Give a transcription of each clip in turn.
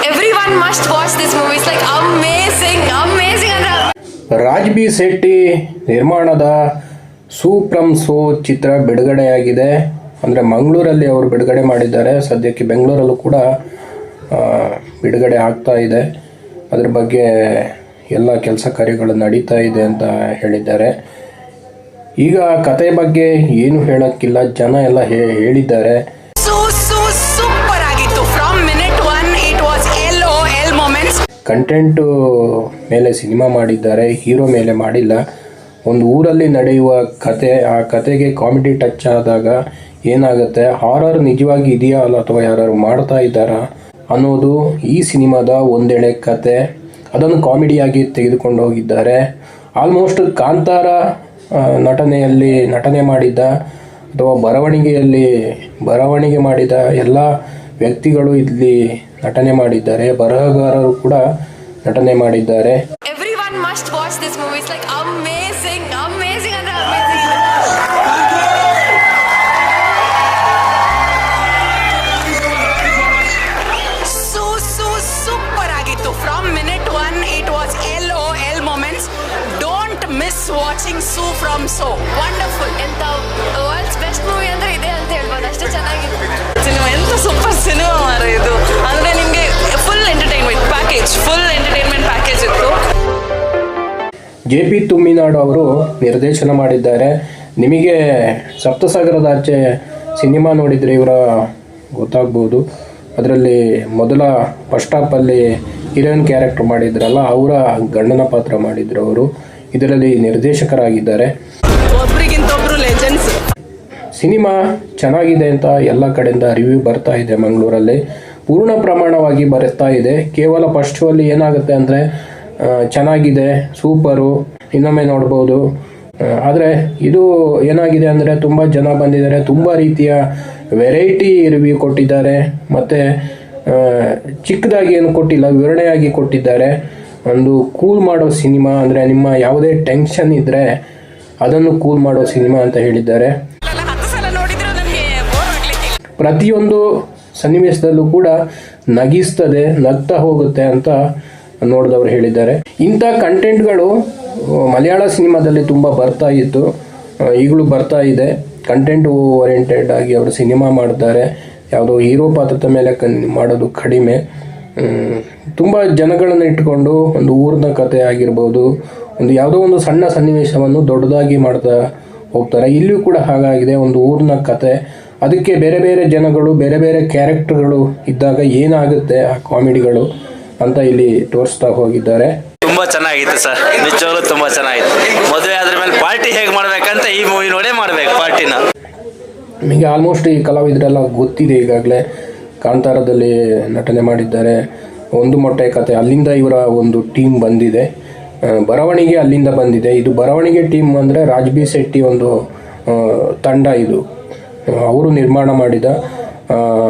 Everyone must watch this. It's like amazing, amazing. ಅಂದ್ರೆ Raj B Shetty ನಿರ್ಮಾಣದ ಸೂಪ್ರಮ್ so ಚಿತ್ರ ಬಿಡುಗಡೆಯಾಗಿದೆ. ಅಂದರೆ ಮಂಗಳೂರಲ್ಲಿ ಅವರು ಬಿಡುಗಡೆ ಮಾಡಿದ್ದಾರೆ. ಸದ್ಯಕ್ಕೆ ಬೆಂಗಳೂರಲ್ಲೂ ಕೂಡ ಬಿಡುಗಡೆ ಆಗ್ತಾ ಇದೆ. ಅದ್ರ ಬಗ್ಗೆ ಎಲ್ಲ ಕೆಲಸ ಕಾರ್ಯಗಳು ನಡೀತಾ ಇದೆ ಅಂತ ಹೇಳಿದ್ದಾರೆ. ಈಗ ಕತೆ ಬಗ್ಗೆ ಏನು ಹೇಳೋಕ್ಕಿಲ್ಲ. ಜನ ಎಲ್ಲ ಹೇ- ಹೇಳಿದ್ದಾರೆ. ಕಂಟೆಂಟು ಮೇಲೆ ಸಿನಿಮಾ ಮಾಡಿದ್ದಾರೆ ಹೀರೋ ಮೇಲೆ ಮಾಡಿಲ್ಲ. ಒಂದು ಊರಲ್ಲಿ ನಡೆಯುವ ಕತೆ, ಆ ಕತೆಗೆ ಕಾಮಿಡಿ ಟಚ್ ಆದಾಗ ಏನಾಗುತ್ತೆ? ಹಾರರ್ ನಿಜವಾಗಿ ಇದೆಯಾ ಅಲ್ಲ ಅಥವಾ ಯಾರು ಮಾಡ್ತಾ ಇದ್ದಾರಾ ಅನ್ನೋದು ಈ ಸಿನಿಮಾದ ಒಂದೆಳೆ ಕತೆ. ಅದನ್ನು ಕಾಮಿಡಿಯಾಗಿ ತೆಗೆದುಕೊಂಡು ಹೋಗಿದ್ದಾರೆ. ಆಲ್ಮೋಸ್ಟ್ ಕಾಂತಾರ ನಟನೆಯಲ್ಲಿ ನಟನೆ ಮಾಡಿದ್ದ ಅಥವಾ ಬರವಣಿಗೆಯಲ್ಲಿ ಬರವಣಿಗೆ ಮಾಡಿದ ಎಲ್ಲ ವ್ಯಕ್ತಿಗಳು ಇಲ್ಲಿ ನಟನೆ ಮಾಡಿದ್ದಾರೆ. ಬರಹಗಾರರು ಕೂಡ ನಟನೆ ಮಾಡಿದ್ದಾರೆ. ಸೂ ಫ್ರಮ್ ಸೋ ವಂಡರ್ಫುಲ್ ಎಂತ ವರ್ಲ್ಡ್ಸ್ ಬೆಸ್ಟ್ ಮೂವಿ ಅಂದ್ರೆ ಇದೆ ಅಂತ ಹೇಳ್ಬೋದು. ಅಷ್ಟೇ ಚೆನ್ನಾಗಿತ್ತು. ಸಿಲ್ವಲ್ ಫುಲ್ ಎಂಟರ್ಟೈನ್ಮೆಂಟ್ ಪ್ಯಾಕೇಜ್ ಇತ್ತು. ಜೆ ಪಿ ತುಮ್ಮಿನಾಡು ಅವರು ನಿರ್ದೇಶನ ಮಾಡಿದ್ದಾರೆ. ನಿಮಗೆ ಸಪ್ತಸಾಗರದ ಆಚೆ ಸಿನಿಮಾ ನೋಡಿದರೆ ಇವರ ಗೊತ್ತಾಗ್ಬೋದು. ಅದರಲ್ಲಿ ಮೊದಲ ಫಸ್ಟ್ ಸ್ಟಾಪಲ್ಲಿ ಹೀರೋಯಿನ್ ಕ್ಯಾರೆಕ್ಟರ್ ಮಾಡಿದ್ರಲ್ಲ ಅವರ ಗಂಡನ ಪಾತ್ರ ಮಾಡಿದ್ರು ಅವರು. ಇದರಲ್ಲಿ ನಿರ್ದೇಶಕರಾಗಿದ್ದಾರೆ. ಲೆಜೆಂಡ್ಸ್ ಸಿನಿಮಾ ಚೆನ್ನಾಗಿದೆ ಅಂತ ಎಲ್ಲ ಕಡೆಯಿಂದ ರಿವ್ಯೂ ಬರ್ತಾ ಇದೆ ಮಂಗಳೂರಲ್ಲಿ. ಪೂರ್ಣ ಪ್ರಮಾಣವಾಗಿ ಬರುತ್ತಾ ಇದೆ. ಕೇವಲ ಫಸ್ಟ್ ಅಲ್ಲಿ ಏನಾಗುತ್ತೆ ಅಂದರೆ ಚೆನ್ನಾಗಿದೆ ಸೂಪರು ಇನ್ನೊಮ್ಮೆ ನೋಡ್ಬೋದು. ಆದರೆ ಇದು ಏನಾಗಿದೆ ಅಂದರೆ ತುಂಬ ಜನ ಬಂದಿದ್ದಾರೆ ತುಂಬ ರೀತಿಯ ವೆರೈಟಿ ರಿವ್ಯೂ ಕೊಟ್ಟಿದ್ದಾರೆ. ಮತ್ತು ಚಿಕ್ಕದಾಗಿ ಏನು ಕೊಟ್ಟಿಲ್ಲ ವಿವರಣೆಯಾಗಿ ಕೊಟ್ಟಿದ್ದಾರೆ. ಒಂದು ಕೂಲ್ ಮಾಡೋ ಸಿನಿಮಾ ಅಂದರೆ ನಿಮ್ಮ ಯಾವುದೇ ಟೆನ್ಷನ್ ಇದ್ದರೆ ಅದನ್ನು ಕೂಲ್ ಮಾಡೋ ಸಿನಿಮಾ ಅಂತ ಹೇಳಿದ್ದಾರೆ. ಪ್ರತಿಯೊಂದು ಸನ್ನಿವೇಶದಲ್ಲೂ ಕೂಡ ನಗಿಸ್ತದೆ, ನಗ್ತಾ ಹೋಗುತ್ತೆ ಅಂತ ನೋಡಿದವರು ಹೇಳಿದ್ದಾರೆ. ಇಂಥ ಕಂಟೆಂಟ್ಗಳು ಮಲಯಾಳ ಸಿನಿಮಾದಲ್ಲಿ ತುಂಬ ಬರ್ತಾ ಇತ್ತು. ಈಗಲೂ ಬರ್ತಾ ಇದೆ. ಕಂಟೆಂಟ್ ಓರಿಯೆಂಟೆಡ್ ಆಗಿ ಅವರು ಸಿನಿಮಾ ಮಾಡ್ತಾರೆ. ಯಾವುದೋ ಹೀರೋ ಪಾತ್ರದ ಮೇಲೆ ಕನ್ ಮಾಡೋದು ಕಡಿಮೆ. ತುಂಬ ಜನಗಳನ್ನು ಇಟ್ಕೊಂಡು ಒಂದು ಊರಿನ ಕತೆ ಆಗಿರ್ಬೋದು, ಒಂದು ಯಾವುದೋ ಒಂದು ಸಣ್ಣ ಸನ್ನಿವೇಶವನ್ನು ದೊಡ್ಡದಾಗಿ ಮಾಡ್ತಾ ಹೋಗ್ತಾರೆ. ಇಲ್ಲಿಯೂ ಕೂಡ ಹಾಗಾಗಿದೆ, ಒಂದು ಊರಿನ ಕತೆ. ಅದಕ್ಕೆ ಬೇರೆ ಬೇರೆ ಜನಗಳು ಬೇರೆ ಬೇರೆ ಕ್ಯಾರೆಕ್ಟರ್ಗಳು ಇದ್ದಾಗ ಏನಾಗುತ್ತೆ ಆ ಕಾಮಿಡಿಗಳು ಅಂತ ಇಲ್ಲಿ ತೋರಿಸ್ತಾ ಹೋಗಿದ್ದಾರೆ. ತುಂಬಾ ಚೆನ್ನಾಗಿತ್ತು ಸರ್. ನಿಜವಾಗ್ಲೂ ತುಂಬಾ ಚೆನ್ನಾಗಿತ್ತು. ಮದುವೆ ಆದ್ರ ಮೇಲೆ ಪಾರ್ಟಿ ಹೇಗೆ ಮಾಡ್ಬೇಕಂತ ಈ ಮೂವಿ ನೋಡೇ ಮಾಡ್ಬೇಕು ಪಾರ್ಟಿನ. ನಿಮಗೆ ಆಲ್ಮೋಸ್ಟ್ ಈ ಕಲಾವಿದರೆಲ್ಲ ಗೊತ್ತಿದೆ ಈಗಾಗಲೇ. ಕಾಂತಾರದಲ್ಲಿ ನಟನೆ ಮಾಡಿದ್ದಾರೆ. ಒಂದು ಮೊಟ್ಟೆ ಕತೆ ಅಲ್ಲಿಂದ ಇವರ ಒಂದು ಟೀಮ್ ಬಂದಿದೆ. ಬರವಣಿಗೆ ಅಲ್ಲಿಂದ ಬಂದಿದೆ. ಇದು ಬರವಣಿಗೆ ಟೀಮ್ ಅಂದರೆ ರಾಜ್ಬಿ ಶೆಟ್ಟಿ ಒಂದು ತಂಡ ಇದು. ಅವರು ನಿರ್ಮಾಣ ಮಾಡಿದ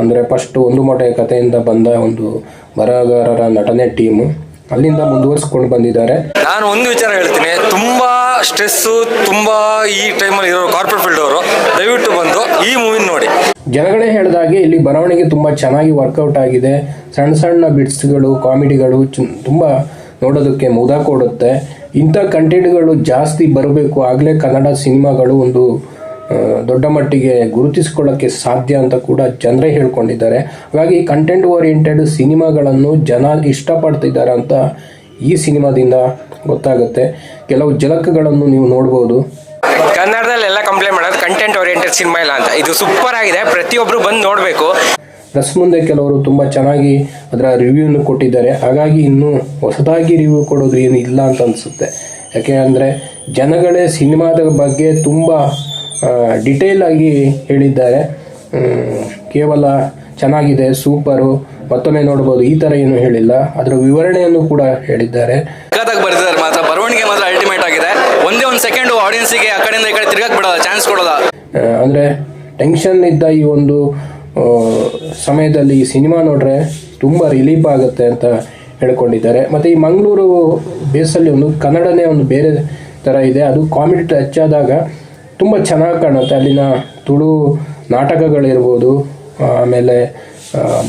ಅಂದರೆ ಫಸ್ಟ್ ಒಂದು ಮೊಟ್ಟೆ ಕಥೆಯಿಂದ ಬಂದ ಒಂದು ಬರಹಗಾರರ ನಟನೆ ಟೀಮು ಅಲ್ಲಿಂದ ಮುಂದುವರಿಸ್ಕೊಂಡು ಬಂದಿದ್ದಾರೆ. ನಾನು ಒಂದು ವಿಚಾರ ಹೇಳ್ತೀನಿ. ತುಂಬಾ ಸ್ಟ್ರೆಸ್ಸು ತುಂಬಾ ಈ ಟೈಮಲ್ಲಿ ಇರೋ ಕಾರ್ಪೊರೇಟ್ ಫೀಲ್ಡ್ ಅವರು ದಯವಿಟ್ಟು ಬಂದು ಈ ಮೂವಿ ನೋಡಿ. ಜನಗಳೇ ಹೇಳಿದಾಗೆ ಇಲ್ಲಿ ಬರವಣಿಗೆ ತುಂಬ ಚೆನ್ನಾಗಿ ವರ್ಕೌಟ್ ಆಗಿದೆ. ಸಣ್ಣ ಸಣ್ಣ ಬಿಟ್ಸ್ಗಳು ಕಾಮಿಡಿಗಳು ತುಂಬ ನೋಡೋದಕ್ಕೆ ಮುದ ಕೊಡುತ್ತೆ. ಇಂಥ ಕಂಟೆಂಟ್ಗಳು ಜಾಸ್ತಿ ಬರಬೇಕು. ಆಗಲೇ ಕನ್ನಡ ಸಿನಿಮಾಗಳು ಒಂದು ದೊಡ್ಡ ಮಟ್ಟಿಗೆ ಗುರುತಿಸಿಕೊಳ್ಳಕ್ಕೆ ಸಾಧ್ಯ ಅಂತ ಕೂಡ ಜನರೇ ಹೇಳ್ಕೊಂಡಿದ್ದಾರೆ. ಹಾಗಾಗಿ ಕಂಟೆಂಟ್ ಓರಿಯೆಂಟೆಡ್ ಸಿನಿಮಾಗಳನ್ನು ಜನ ಇಷ್ಟಪಡ್ತಿದ್ದಾರೆ ಅಂತ ಈ ಸಿನಿಮಾದಿಂದ ಗೊತ್ತಾಗುತ್ತೆ. ಕೆಲವು ಜಲಕಗಳನ್ನು ನೀವು ನೋಡ್ಬೋದು. ಕನ್ನಡದಲ್ಲಿ ಎಲ್ಲ ಕಂಪ್ಲೇಂಟ್ ಮಾಡೋದು ಕಂಟೆಂಟ್ ಓರಿಯೆಂಟೆಡ್ ಸಿನಿಮಾ ಇಲ್ಲ ಅಂತ. ಇದು ಸೂಪರ್ ಆಗಿದೆ. ಪ್ರತಿಯೊಬ್ಬರು ಬಂದು ನೋಡಬೇಕು. ಪ್ರಸ್ ಮುಂದೆ ಕೆಲವರು ತುಂಬ ಚೆನ್ನಾಗಿ ಅದರ ರಿವ್ಯೂನು ಕೊಟ್ಟಿದ್ದಾರೆ. ಹಾಗಾಗಿ ಇನ್ನೂ ಹೊಸದಾಗಿ ರಿವ್ಯೂ ಕೊಡೋದು ಏನು ಇಲ್ಲ ಅಂತ ಅನಿಸುತ್ತೆ. ಯಾಕೆ ಅಂದರೆ ಜನಗಳೇ ಸಿನಿಮಾದ ಬಗ್ಗೆ ತುಂಬ ಡಿಟೇಲ್ ಆಗಿ ಹೇಳಿದ್ದಾರೆ. ಕೇವಲ ಚೆನ್ನಾಗಿದೆ ಸೂಪರು ಮತ್ತೊಮ್ಮೆ ನೋಡಬಹುದು ಈ ತರ ಏನು ಹೇಳಿಲ್ಲ. ಅದರ ವಿವರಣೆಯನ್ನು ಕೂಡ ಹೇಳಿದ್ದಾರೆ. ಬರೆದಿದ್ದಾರೆ ಮಾತ್ರ. ಬರವಣಿಗೆ ಮಾತ್ರ ಅಲ್ಟಿಮೇಟ್ ಆಗಿದೆ. ಒಂದೇ ಒಂದು ಸೆಕೆಂಡ್ ಆಡಿಯನ್ಸಿಗೆ ಆ ಕಡೆಯಿಂದ ಈ ಕಡೆ ತಿರ್ಗಕ್ ಬಿಡೋದ ಚಾನ್ಸ್ ಕೊಡೋದ ಅಂದ್ರೆ ಅಂದರೆ ಟೆನ್ಷನ್ ಇದ್ದ ಈ ಒಂದು ಸಮಯದಲ್ಲಿ ಈ ಸಿನಿಮಾ ನೋಡ್ರೆ ತುಂಬಾ ರಿಲೀಫ್ ಆಗುತ್ತೆ ಅಂತ ಹೇಳ್ಕೊಂಡಿದ್ದಾರೆ. ಮತ್ತೆ ಈ ಮಂಗಳೂರು ಬೇಸಲ್ಲಿ ಒಂದು ಕನ್ನಡನೇ ಒಂದು ಬೇರೆ ತರ ಇದೆ. ಅದು ಕಾಮಿಡಿ ಟಚ್ ಆದಾಗ ತುಂಬ ಚೆನ್ನಾಗಿ ಕಾಣುತ್ತೆ. ಅಲ್ಲಿನ ತುಳು ನಾಟಕಗಳಿರ್ಬೋದು ಆಮೇಲೆ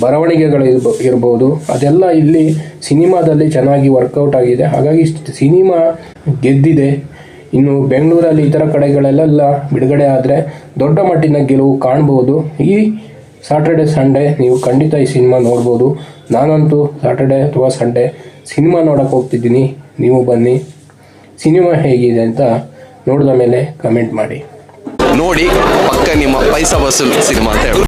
ಬರವಣಿಗೆಗಳು ಇರ್ಬೋ, ಇರ್ಬೋದು. ಅದೆಲ್ಲ ಇಲ್ಲಿ ಸಿನಿಮಾದಲ್ಲಿ ಚೆನ್ನಾಗಿ ವರ್ಕೌಟ್ ಆಗಿದೆ. ಹಾಗಾಗಿ ಸಿನಿಮಾ ಗೆದ್ದಿದೆ. ಇನ್ನು ಬೆಂಗಳೂರಲ್ಲಿ ಇತರ ಕಡೆಗಳಲ್ಲೆಲ್ಲ ಬಿಡುಗಡೆ ಆದರೆ ದೊಡ್ಡ ಮಟ್ಟಿನ ಗೆಲುವು ಕಾಣ್ಬೋದು. ಈ ಸಾಟರ್ಡೆ ಸಂಡೇ ನೀವು ಖಂಡಿತ ಈ ಸಿನಿಮಾ ನೋಡ್ಬೋದು. ನಾನಂತೂ ಸಾಟರ್ಡೆ ಅಥವಾ ಸಂಡೇ ಸಿನಿಮಾ ನೋಡೋಕೆ ಹೋಗ್ತಿದ್ದೀನಿ. ನೀವು ಬನ್ನಿ. ಸಿನಿಮಾ ಹೇಗಿದೆ ಅಂತ ನೋಡಿದ ಮೇಲೆ ಕಮೆಂಟ್ ಮಾಡಿ. ನೋಡಿ ಪಕ್ಕ ನಿಮ್ಮ ಪೈಸಾ ವಸೂಲ್ ಸಿನಿಮಾ ಅಂತ ಹೇಳಿ